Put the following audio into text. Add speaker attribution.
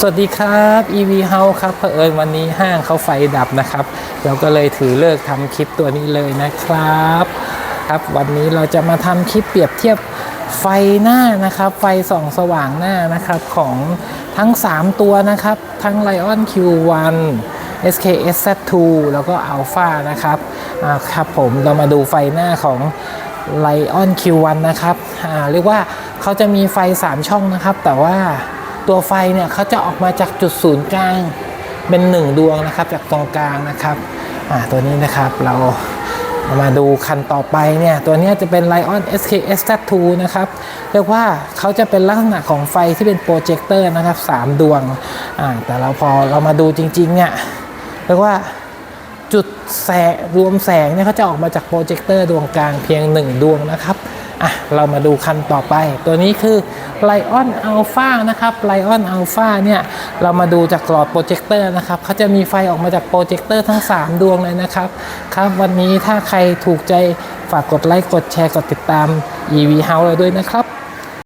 Speaker 1: สวัสดีครับ EV House ครับเผอิญวันนี้ห้างเขาไฟดับนะครับ เราก็เลยถือเลิกทำคลิปตัวนี้เลยนะครับ ครับ วันนี้เราจะมาทำคลิปเปรียบเทียบไฟหน้านะครับ ไฟส่องสว่างหน้านะครับของทั้ง 3 ตัวนะครับ ทั้ง Lion Q1 SKS Z2 แล้วก็ Alpha นะครับครับผมเรามาดูไฟหน้าของ Lion Q1 นะครับอ่าเรียกว่าเขาจะมีไฟ 3 ช่องนะครับ แต่ว่า ตัวไฟเนี่ยเขาจะออกมาจากจุดศูนย์กลาง เป็นหนึ่งดวงนะครับ จากตรงกลางนะครับอ่าตัวนี้นะครับเรามาดูคันต่อไปเนี่ย ตัวนี้จะเป็น Lion SKS Z2 นะครับ เรียกว่าเขาจะเป็นลักษณะของไฟที่เป็นโปรเจคเตอร์นะครับสามดวงอ่าแต่เราพอเรามาดูจริง ๆ เนี่ย เรียกว่าจุดแสงรวมแสงเนี่ยเขาจะออกมาจากโปรเจคเตอร์ดวงกลางเพียง 1 ดวงนะครับ อะเรามาดูคันต่อไป ตัวนี้คือ Lion Alpha นะครับ Lion Alpha เนี่ยเรามาดูจากหลอดโปรเจคเตอร์นะครับเขาจะมีไฟออกมาจากโปรเจคเตอร์ทั้ง 3 ดวงเลยนะครับครับวันนี้ถ้าใครถูกใจฝากกดไลค์กดแชร์กดติดตาม EV House เราด้วยนะครับ